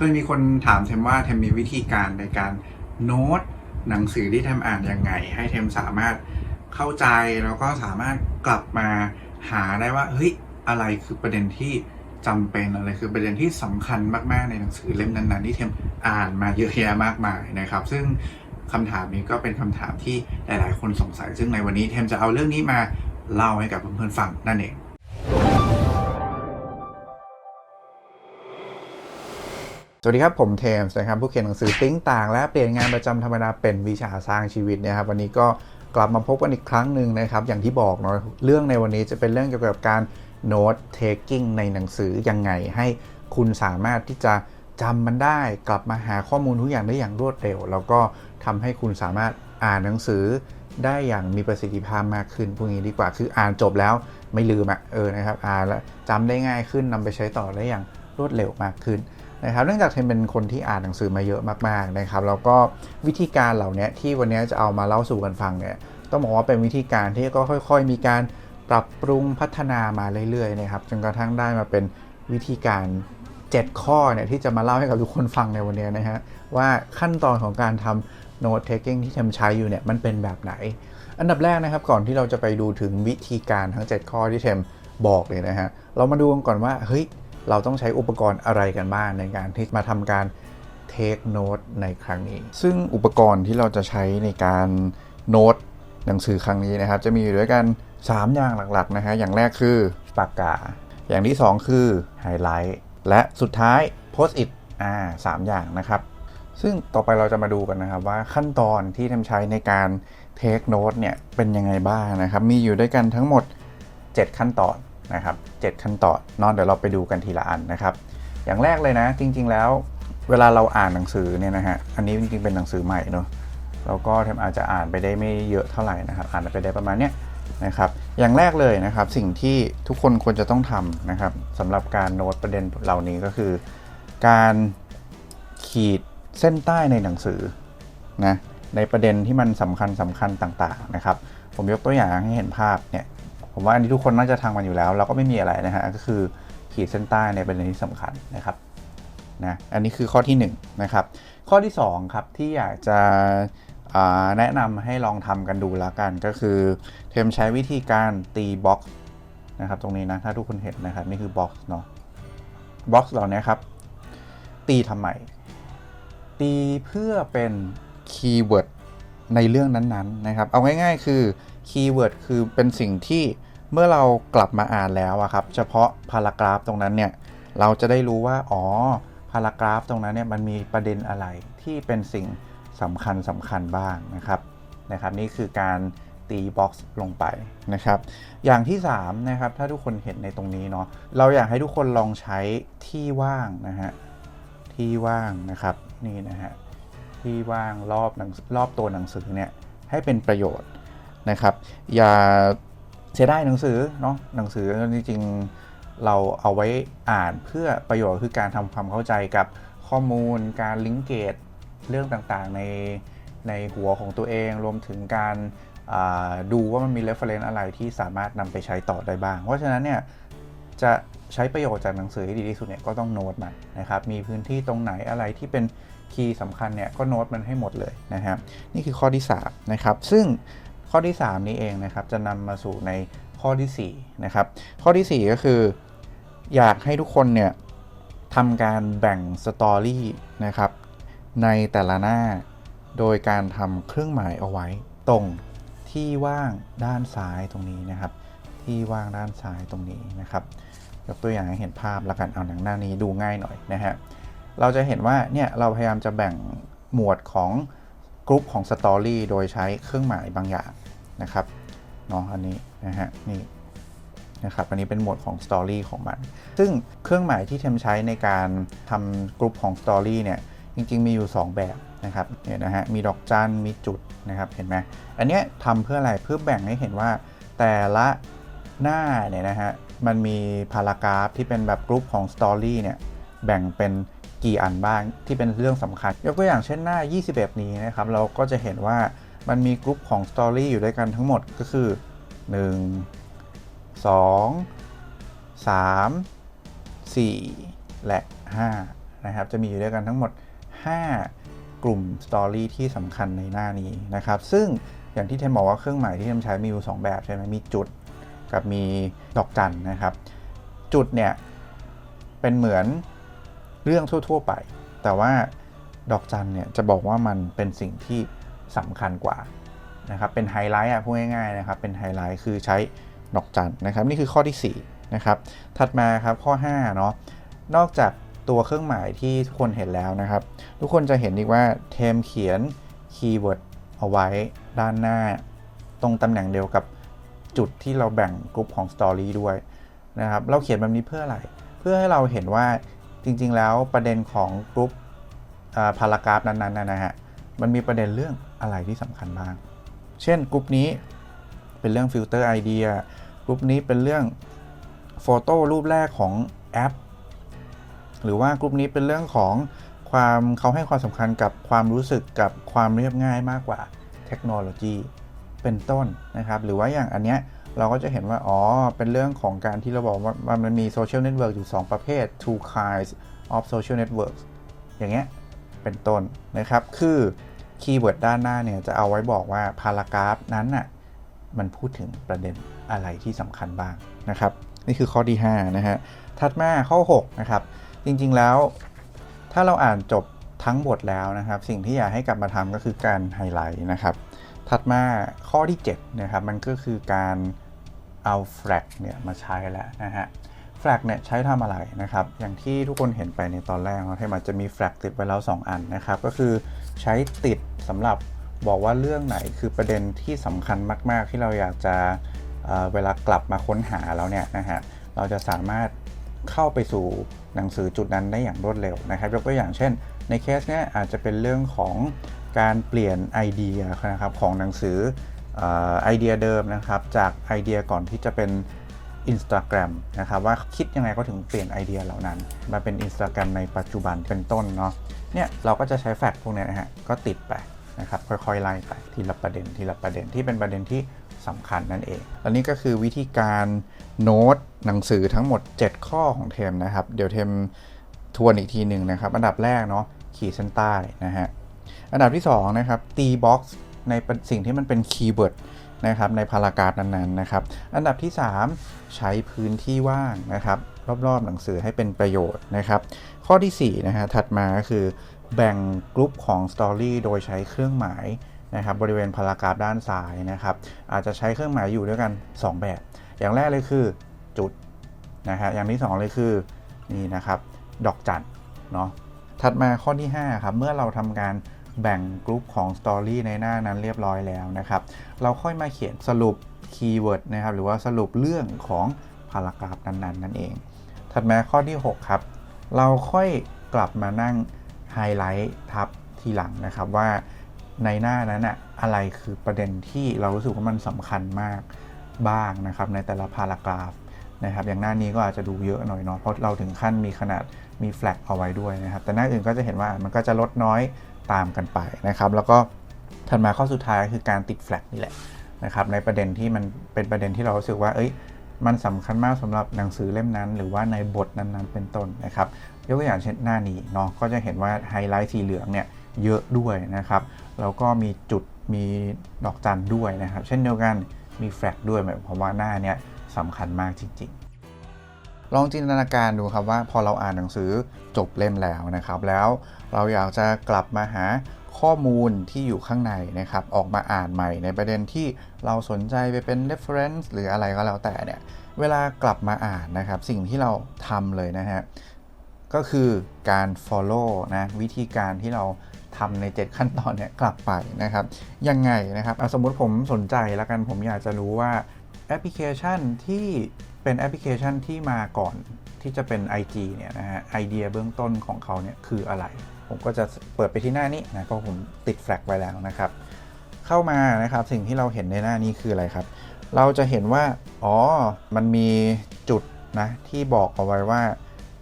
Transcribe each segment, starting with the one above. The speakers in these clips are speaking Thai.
เคยมีคนถามเทมว่าเทมมีวิธีการในการโน้ตหนังสือที่เทมอ่านยังไง ให้เทมสามารถเข้าใจแล้วก็สามารถกลับมาหาได้ว่าเฮ้ยอะไรคือประเด็นที่จำเป็นอะไรคือประเด็นที่สำคัญมากๆในหนังสือเล่มนั้นๆที่เทมอ่านมาเยอะแยะมากมายนะครับ ซึ่งคำถามนี้ก็เป็นคำถามที่หลาย ๆ คนสงสัย ซึ่งในวันนี้เทมจะเอาเรื่องนี้มาเล่าให้กับเพื่อนๆฟังนั่นเอง สวัสดีครับ ผมเทมส์นะครับผู้เขียนหนังสือติ้งต่าง และเปลี่ยนงานประจำธรรมดาเป็นวิชาสร้างชีวิตนะครับวันนี้ก็กลับมาพบกันอีกครั้งหนึ่งนะครับ อย่างที่บอกเนาะเรื่องในวันนี้จะเป็นเรื่องเกี่ยวกับการโน้ตเทคกิ้งในหนังสือยังไง ให้คุณสามารถที่จะจำมันได้กลับมาหาข้อมูลทุกอย่างได้อย่างรวดเร็ว แล้วก็ทำให้คุณสามารถอ่านหนังสือได้อย่างมีประสิทธิภาพมากขึ้นพวกนี้ดีกว่าคืออ่านจบแล้วไม่ลืมอะเออนะครับอ่านแล้วจำได้ง่ายขึ้นนำไปใช้ต่อได้อย่างรวดเร็วมากขึ้น นะครับเนื่องจากเทมเป็นคนที่อ่านหนังสือมาเยอะมากๆนะครับแล้วก็วิธีการเหล่านี้ที่วันนี้จะเอามาเล่าสู่กันฟังเนี่ยต้องบอกว่าเป็นวิธีการที่ก็ค่อย ๆ มีการปรับปรุงพัฒนามาเรื่อยๆนะครับจนกระทั่งได้มาเป็นวิธีการ 7 ข้อเนี่ยที่จะมาเล่าให้กับทุกคนฟังในวันนี้นะฮะว่าขั้นตอนของการทำ note taking ที่ทมใช้อยู่เนี่ยมันเป็นแบบไหน อันดับแรกนะครับก่อนที่เราจะไปดูถึงวิธีการทั้ง 7 ข้อที่เทมบอกเลยนะฮะเรามาดูกันก่อนว่าเฮ้ย เราต้องใช้อุปกรณ์อะไรกันบ้างในการที่มาทำการ take note ในครั้งนี้ ซึ่งอุปกรณ์ที่เราจะใช้ในการโน้ตหนังสือครั้งนี้นะครับ จะมีอยู่ด้วยกัน 3 อย่างหลักๆนะฮะอย่างแรกคือปากกา อย่างที่ 2 คือไฮไลท์และสุดท้าย post it อ่าสามอย่างนะครับ ซึ่งต่อไปเราจะมาดูกันนะครับว่าขั้นตอนที่ทำใช้ในการ take note เนี่ยเป็นยังไงบ้างนะครับ มีอยู่ด้วยกันทั้งหมด 7 ขั้นตอน นะครับ7ขั้นตอนนอนเดี๋ยวเราไปดูกันทีละอันนะครับ อย่างแรกเลยนะ จริง ๆ แล้วเวลาเราอ่านหนังสือเนี่ยนะฮะอันนี้จริงๆเป็นหนังสือใหม่เนาะแล้วก็เทมอาจจะอ่านไปได้ไม่เยอะเท่าไหร่นะครับ อ่านไปได้ประมาณเนี้ยนะครับอย่างแรกเลยนะครับสิ่งที่ทุกคนควรจะต้องทำนะครับสำหรับการโน้ตประเด็นเหล่านี้ก็คือ การขีดเส้นใต้ในหนังสือนะในประเด็นที่มันสำคัญสำคัญต่างๆนะครับ ผมยกตัวอย่างให้เห็นภาพเนี่ย ผมว่าอันนี้ทุกคนน่าจะทำกันอยู่แล้ว เราก็ไม่มีอะไรนะฮะก็คือขีดเส้นใต้ในประเด็นที่สำคัญนะครับนะอันนี้คือข้อที่1นงนะครับข้อที่2ครับที่อยากจะแนะนำให้ลองทำกันดูแล้วกันก็คือเทมใช้วิธีการตีบ็อกซ์นะครับตรงนี้นะถ้าทุกคนเห็นนะครับนี่คือบ็อกซ์เนาะบ็อกซ์เหล่านี้ครับตีทำไมตีเพื่อเป็นคีย์เวิร์ดในเรื่องนั้นๆนะครับ เอาง่ายๆ คือคีย์เวิร์ดคือเป็นสิ่งที่ เมื่อเรากลับมาอ่านแล้วอะครับ เฉพาะพารากราฟตรงนั้นเนี่ย เราจะได้รู้ว่า อ๋อ พารากราฟตรงนั้นเนี่ยมันมีประเด็นอะไรที่เป็นสิ่งสำคัญสำคัญบ้างนะครับนะครับ นี่คือการตีบ็อกซ์ลงไปนะครับ อย่างที่3นะครับ ถ้าทุกคนเห็นในตรงนี้เนาะ เราอยากให้ทุกคนลองใช้ที่ว่างนะฮะ ที่ว่างนะครับ นี่นะฮะ ที่ว่างรอบนังรอบตัวหนังสือเนี่ยให้เป็นประโยชน์นะครับ อย่า เสียดายหนังสือเนาะหนังสือจริงๆเราเอาไว้อ่านเพื่อประโยชน์คือการทำความเข้าใจกับข้อมูล การลิงก์เกตเรื่องต่างๆในในหัวของตัวเอง รวมถึงการดูว่ามันมี reference อะไรที่สามารถนำไปใช้ต่อได้บ้าง เพราะฉะนั้นเนี่ยจะใช้ประโยชน์จากหนังสือให้ดีที่สุดเนี่ยก็ต้องโน้ตมันนะครับ มีพื้นที่ตรงไหนอะไรที่เป็นคีย์สำคัญเนี่ยก็โน้ตมันให้หมดเลยนะครับ นี่คือข้อที่3นะครับ ซึ่ง ข้อที่ 3 นี้เองนะครับจะนำมาสู่ในข้อที่4นะครับข้อที่ 4 ก็คือ อยากให้ทุกคนเนี่ยทำการแบ่งสตอรี่นะครับในแต่ละหน้า โดยการทำเครื่องหมายเอาไว้ตรงที่ว่างด้านซ้ายตรงนี้นะครับ ที่ว่างด้านซ้ายตรงนี้นะครับยกตัวอย่างให้เห็นภาพแล้วกันเอาหนังหน้านี้ดูง่ายหน่อยนะฮะเราจะเห็นว่าเนี่ยเราพยายามจะแบ่งหมวดของ กรุ๊ปของสตอรี่โดยใช้เครื่องหมายบางอย่างนะครับเนาะอันนี้นะฮะนี่นะครับอันนี้เป็นหมวดของสตอรี่ของมัน ซึ่งเครื่องหมายที่เทมใช้ในการทำกรุ๊ปของสตอรี่เนี่ยจริง ๆ มีอยู่ 2 แบบนะครับเนี่ยนะฮะมีดอกจันมีจุดนะครับเห็นไหมอันเนี้ยทำเพื่ออะไรเพื่อแบ่งให้เห็นว่าแต่ละหน้าเนี่ยนะฮะมันมีพารากราฟที่เป็นแบบกรุ๊ปของสตอรี่เนี่ยแบ่งเป็น กี่อันบ้างที่เป็นเรื่องสำคัญ ยกตัวอย่างเช่นหน้า 21 นี้นะครับ เราก็จะเห็นว่ามันมีกลุ่มของสตอรี่อยู่ด้วยกันทั้งหมดก็คือ 1 2 3 4 และ 5 นะครับ จะมีอยู่ด้วยกันทั้งหมด 5 กลุ่มสตอรี่ที่สำคัญในหน้านี้นะครับ ซึ่งอย่างที่เทมบอกว่าเครื่องหมายที่เทมใช้มีอยู่ 2 แบบใช่ไหมมีจุดกับมีดอกจันนะครับ จุดเนี่ย เป็นเหมือน เรื่องทั่ว ๆ ไป แต่ว่าดอกจันเนี่ยจะบอกว่ามันเป็นสิ่งที่สำคัญกว่านะครับเป็นไฮไลท์อะพูดง่ายๆนะครับเป็นไฮไลท์คือใช้ดอกจันนะครับนี่คือข้อที่4นะครับถัดมาครับข้อ5เนาะนอกจากตัวเครื่องหมายที่ทุกคนเห็นแล้วนะครับ ทุกคนจะเห็นอีกว่าเทมเขียนคีย์เวิร์ดเอาไว้ด้านหน้า ตรงตำแหน่งเดียวกับจุดที่เราแบ่งกลุ่มของสตอรี่ด้วยนะครับเราเขียนแบบนี้เพื่ออะไร เพื่อให้เราเห็นว่า ริง ๆ แล้วประเด็นของกลุ่มพารากราฟนั้นๆนะฮะมันมีประเด็นเรื่องอะไรที่สำคัญบ้าง เช่นกลุ่มนี้เป็นเรื่องฟิลเตอร์ไอเดียกลุ่มนี้เป็นเรื่องโฟโต้รูปแรกของแอป หรือว่ากลุ่มนี้เป็นเรื่องของความเขาให้ความสำคัญกับความรู้สึกกับความเรียบง่ายมากกว่าเทคโนโลยีเป็นต้นนะครับ หรือว่าอย่างอันเนี้ย เราก็จะเห็นว่า อ๋อ เป็นเรื่องของการที่เราบอกว่ามันมีโซเชียลเน็ตเวิร์กอยู่ 2 ประเภท two kinds of social networks อย่างเงี้ย เป็นต้นนะครับ คือคีย์เวิร์ดด้านหน้าเนี่ยจะเอาไว้บอกว่าพารากราฟนั้นน่ะมันพูดถึงประเด็นอะไรที่สำคัญบ้างนะครับ นี่คือข้อที่ 5 นะฮะ ถัดมาข้อ 6 นะครับ จริงๆแล้ว ถ้าเราอ่านจบทั้งบทแล้วนะครับ สิ่งที่อยากให้กลับมาทำก็คือการไฮไลท์นะครับ ถัดมาข้อที่7นะครับมันก็คือการ เอา flag เนี่ยมาใช้แล้วนะฮะ flag เนี่ยใช้ทำอะไรนะครับ อย่างที่ทุกคนเห็นไปในตอนแรกนะที่มันจะมี flag ติดไว้แล้ว 2 อันนะครับ ก็คือใช้ติดสำหรับบอกว่าเรื่องไหนคือประเด็นที่สำคัญมาก ๆ ที่เราอยากจะเเวลากลับมาค้นหาแล้วเนี่ยนะฮะ เราจะสามารถเข้าไปสู่หนังสือจุดนั้นได้อย่างรวดเร็วนะครับยกตัวอย่างเช่น ในเคสเนี้ยอาจจะเป็นเรื่องของการเปลี่ยนไอเดียนะครับของหนังสือ ไอเดียเดิมนะครับจากไอเดียก่อนที่จะเป็น Instagram นะครับว่าคิดยังไงก็ถึงเปลี่ยนไอเดียเหล่านั้น มาเป็น Instagram ในปัจจุบันเป็นต้นเนาะเนี่ยเราก็จะใช้แฟกต์พวกนี้นะฮะก็ติดไปนะครับค่อยๆไล่ไปทีละประเด็นทีละประเด็นที่เป็นประเด็นที่สำคัญนั่นเองอันนี้ก็คือวิธีการโน้ตหนังสือทั้งหมด 7 ข้อของเทมนะครับ เดี๋ยวเทมทวนอีกทีหนึ่งนะครับ อันดับแรกเนาะขีดเส้นใต้นะฮะอันดับที่2นะครับตีบ็อกซ์ ในสิ่งที่มันเป็นคีย์เวิร์ดนะครับในพารากราฟนั้นๆนะครับ อันดับที่ 3 ใช้พื้นที่ว่างนะครับรอบๆหนังสือให้เป็นประโยชน์นะครับ ข้อที่4นะฮะถัดมาก็คือแบ่งกลุ่มของสตอรี่โดยใช้เครื่องหมายนะครับบริเวณพารากราฟด้านซ้ายนะครับ อาจจะใช้เครื่องหมายอยู่ด้วยกัน 2 แบบ อย่างแรกเลยคือจุดนะฮะอย่างที่ 2 เลยคือนี่นะครับ ดอกจันเนาะถัดมาข้อที่5ครับเมื่อเราทำการ แบ่งกลุ่มของสตอรี่ในหน้านั้นเรียบร้อยแล้วนะครับ เราค่อยมาเขียนสรุปคีย์เวิร์ดนะครับ หรือว่าสรุปเรื่องของพารากราฟนั้นๆนั่นเอง ถัดมาข้อที่ 6 ครับ เราค่อยกลับมานั่งไฮไลท์ทับทีหลังนะครับว่าในหน้านั้นอะอะไรคือประเด็นที่เรารู้สึกว่ามันสำคัญมากบ้างนะครับในแต่ละพารากราฟนะครับอย่างหน้านี้ก็อาจจะดูเยอะหน่อยเนาะเพราะเราถึงขั้นมีขนาดมีแฟลกเอาไว้ด้วยนะครับ แต่หน้าอื่นก็จะเห็นว่ามันก็จะลดน้อย ตามกันไปนะครับ แล้วก็ถัดมาข้อสุดท้ายคือการติดแฟลกนี่แหละนะครับ ในประเด็นที่มันเป็นประเด็นที่เรารู้สึกว่า เอ้ย มันสำคัญมากสำหรับหนังสือเล่มนั้น หรือว่าในบทนั้นๆเป็นต้นนะครับ ยกตัวอย่างเช่นหน้านี้เนาะก็จะเห็นว่าไฮไลท์สีเหลืองเนี่ยเยอะด้วยนะครับ แล้วก็มีจุดมีดอกจันด้วยนะครับ เช่นเดียวกันมีแฟลกด้วยหมายความว่าหน้าเนี้ยสำคัญมากจริง ลองจินตนาการดูครับว่าพอเราอ่านหนังสือจบเล่มแล้วนะครับ แล้วเราอยากจะกลับมาหาข้อมูลที่อยู่ข้างในนะครับ ออกมาอ่านใหม่ในประเด็นที่เราสนใจไปเป็น reference หรืออะไรก็แล้วแต่เนี่ย เวลากลับมาอ่านนะครับ สิ่งที่เราทำเลยนะฮะ ก็คือการ follow นะวิธีการที่เราทำใน 7 ขั้นตอนเนี่ยกลับไปนะครับ ยังไงนะครับสมมุติผมสนใจแล้วกันผมอยากจะรู้ว่าแอปพลิเคชันที่ เป็นแอปพลิเคชันที่มาก่อนที่จะเป็น IG เนี่ยนะฮะไอเดียเบื้องต้นของเขาเนี่ยคืออะไร ผมก็จะเปิดไปที่หน้านี้นะเพราะผมติดแฟลกไว้แล้วนะครับ เข้ามานะครับสิ่งที่เราเห็นในหน้านี้คืออะไรครับ เราจะเห็นว่าอ๋อมันมีจุดนะที่บอกเอาไว้ว่า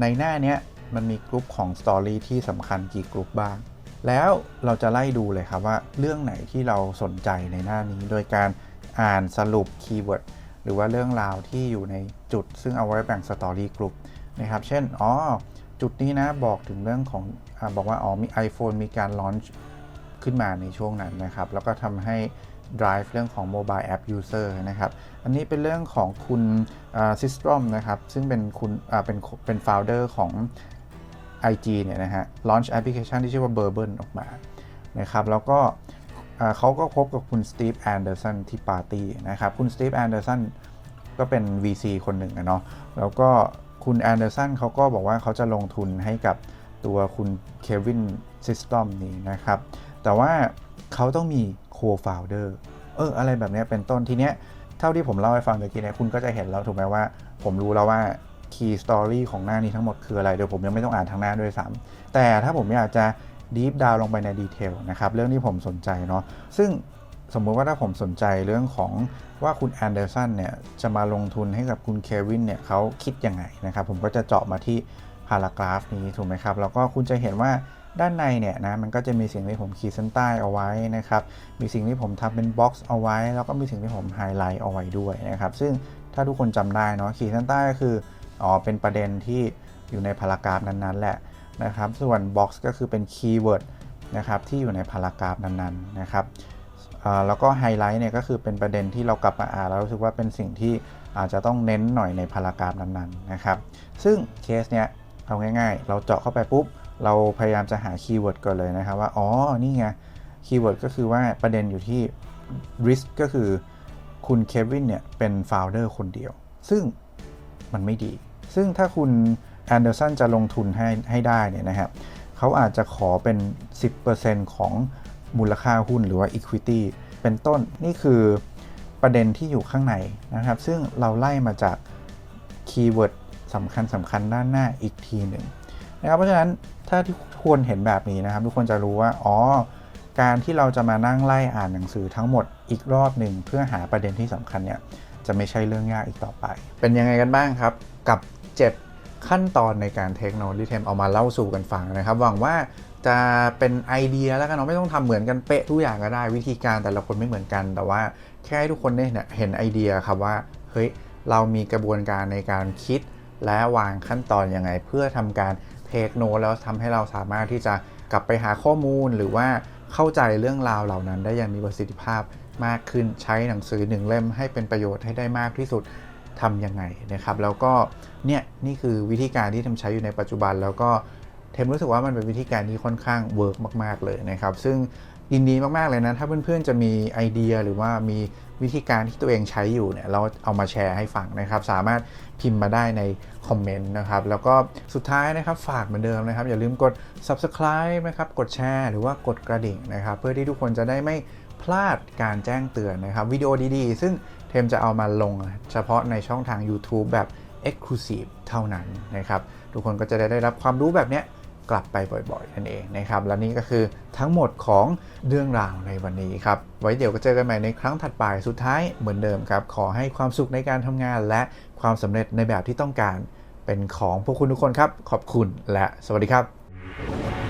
ในหน้านี้มันมีกลุ่มของสตอรี่ที่สำคัญกี่กลุ่มบ้าง แล้วเราจะไล่ดูเลยครับว่าเรื่องไหนที่เราสนใจในหน้านี้ โดยการอ่านสรุปคีย์เวิร์ด หรือว่าเรื่องราวที่อยู่ในจุดซึ่งเอาไว้แบ่งสตอรี่กลุ่มนะครับ เช่น อ๋อ จุดนี้นะบอกถึงเรื่องของอบอกว่า อ๋อ มี iPhone มีการลอนช์ขึ้นมาในช่วงนั้นนะครับ แล้วก็ทำให้ drive เรื่องของ mobile app user นะครับ อันนี้เป็นเรื่องของคุณซิสตรอมนะครับ ซึ่งเป็นคุณเป็นเป็น founder ของ IG เนี่ยนะฮะ launch application ที่ชื่อว่า Bourbon ออกมานะครับ แล้วก็ เขาก็พบกับคุณสตีฟแอนเดอร์สันที่ปาร์ตี้นะครับ คุณสตีฟแอนเดอร์สันก็เป็น VC คนหนึ่งอะเนาะแล้วก็คุณแอนเดอร์สันเขาก็บอกว่าเขาจะลงทุนให้กับตัวคุณเควินซิสตอมนี้นะครับ แต่ว่าเขาต้องมี co-founder เอออะไรแบบนี้เป็นต้นทีเนี้ยเท่าที่ผมเล่าให้ฟังเมื่อกี้เนี่ยคุณก็จะเห็นแล้วถูกไหมว่า ผมรู้แล้วว่า key story ของหน้านี้ทั้งหมดคืออะไรเดี๋ยวผมยังไม่ต้องอ่านทางหน้าด้วยซ้ำแต่ถ้าผมอยากจะ deep down ลงไปในดีเทลนะครับเรื่องที่ผมสนใจเนาะซึ่งสมมุติว่าถ้าผมสนใจเรื่องของว่าคุณแอนเดอร์สันเนี่ยจะมาลงทุนให้กับคุณเควินเนี่ยเขาคิดยังไงนะครับผมก็จะเจาะมาที่พารากราฟนี้ถูกไหมครับแล้วก็คุณจะเห็นว่าด้านในเนี่ยนะมันก็จะมีสิ่งที่ผมขีดเส้นใต้เอาไว้นะครับมีสิ่งที่ผมทำเป็นบ็อกซ์เอาไว้ แล้วก็มีสิ่งที่ผมไฮไลท์เอาไว้ด้วยนะครับซึ่งถ้าทุกคนจำได้เนาะขีดเส้นใต้ก็คืออ๋อเป็นประเด็นที่อยู่ในพารากราฟนั้นๆแหละ นะครับ ส่วนบ็อกซ์ก็คือเป็นคีย์เวิร์ดนะครับที่อยู่ในพารากราฟนั้นๆนะครับแล้วก็ไฮไลท์เนี่ยก็คือเป็นประเด็นที่เรากลับมาอ่านแล้วรู้สึกว่าเป็นสิ่งที่อาจจะต้องเน้นหน่อยในพารากราฟนั้นๆนะครับ ซึ่งเคสเนี้ยเอาง่ายๆ เราเจาะเข้าไปปุ๊บ เราพยายามจะหาคีย์เวิร์ดก่อนเลยนะครับว่า อ๋อ นี่ไง คีย์เวิร์ดก็คือว่าประเด็นอยู่ที่ risk ก็คือคุณเควินเนี่ยเป็น founder คนเดียว ซึ่งมันไม่ดี ซึ่งถ้าคุณ อนเดอร์สันจะลงทุนให้ให้ได้เนี่ยนะครับเขาอาจจะขอเป็น 10%ของมูลค่าหุ้นหรือว่า equity เป็นต้นนี่คือประเด็นที่อยู่ข้างในนะครับ ซึ่งเราไล่มาจากคีย์เวิร์ดสำคัญสำคัญด้านหน้าอีกทีหนึ่งนะครับ เพราะฉะนั้นถ้าที่ทุกคนเห็นแบบนี้นะครับ ทุกคนจะรู้ว่า อ๋อ การที่เราจะมานั่งไล่อ่านหนังสือทั้งหมดอีกรอบหนึ่งเพื่อหาประเด็นที่สำคัญเนี่ยจะไม่ใช่เรื่องยากอีกต่อไป เป็นยังไงกันบ้างครับ กับ 7 ขั้นตอนในการเทคโนโลยีเทมเอามาเล่าสู่กันฟังนะครับ หวังว่าจะเป็นไอเดียแล้วกันเนาะไม่ต้องทำเหมือนกันเป๊ะทุกอย่างก็ได้วิธีการแต่ละคนไม่เหมือนกัน แต่ว่าแค่ให้ทุกคนได้เห็นไอเดียครับว่าเฮ้ยเรามีกระบวนการในการคิด และวางขั้นตอนยังไง เพื่อทำการเทคโนแล้วทำให้เราสามารถที่จะกลับไปหาข้อมูลหรือว่าเข้าใจเรื่องราวเหล่านั้นได้อย่างมีประสิทธิภาพมากขึ้นใช้หนังสือหนึ่งเล่มให้เป็นประโยชน์ให้ได้มากที่สุด ทำยังไงนะครับ แล้วก็เนี่ยนี่คือวิธีการที่ทำใช้อยู่ในปัจจุบัน แล้วก็เทมรู้สึกว่ามันเป็นวิธีการที่ค่อนข้างเวิร์กมาก ๆ เลยนะครับ ซึ่งยินดีมาก ๆ เลยนะ ถ้าเพื่อน ๆ จะมีไอเดียหรือว่ามีวิธีการที่ตัวเองใช้อยู่เนี่ย เราเอามาแชร์ให้ฟังนะครับ สามารถพิมพ์มาได้ในคอมเมนต์นะครับ แล้วก็สุดท้ายนะครับฝากเหมือนเดิมนะครับ อย่าลืมกด subscribe นะครับ กดแชร์ หรือว่ากดกระดิ่งนะครับ เพื่อที่ทุกคนจะได้ไม่พลาดการแจ้งเตือนนะครับวิดีโอดีๆ ซึ่ง เทมจะเอามาลงเฉพาะในช่องทาง YouTube แบบ Exclusive เท่านั้นนะครับ ทุกคนก็จะได้ได้รับความรู้แบบเนี้ยกลับไปบ่อยๆ นั่นเองนะครับ และนี่ก็คือทั้งหมดของเรื่องราวในวันนี้ครับ ไว้เดี๋ยวก็เจอกันใหม่ในครั้งถัดไป สุดท้ายเหมือนเดิมครับ ขอให้ความสุขในการทำงาน และความสำเร็จในแบบที่ต้องการเป็นของพวกคุณทุกคนครับ ขอบคุณและสวัสดีครับ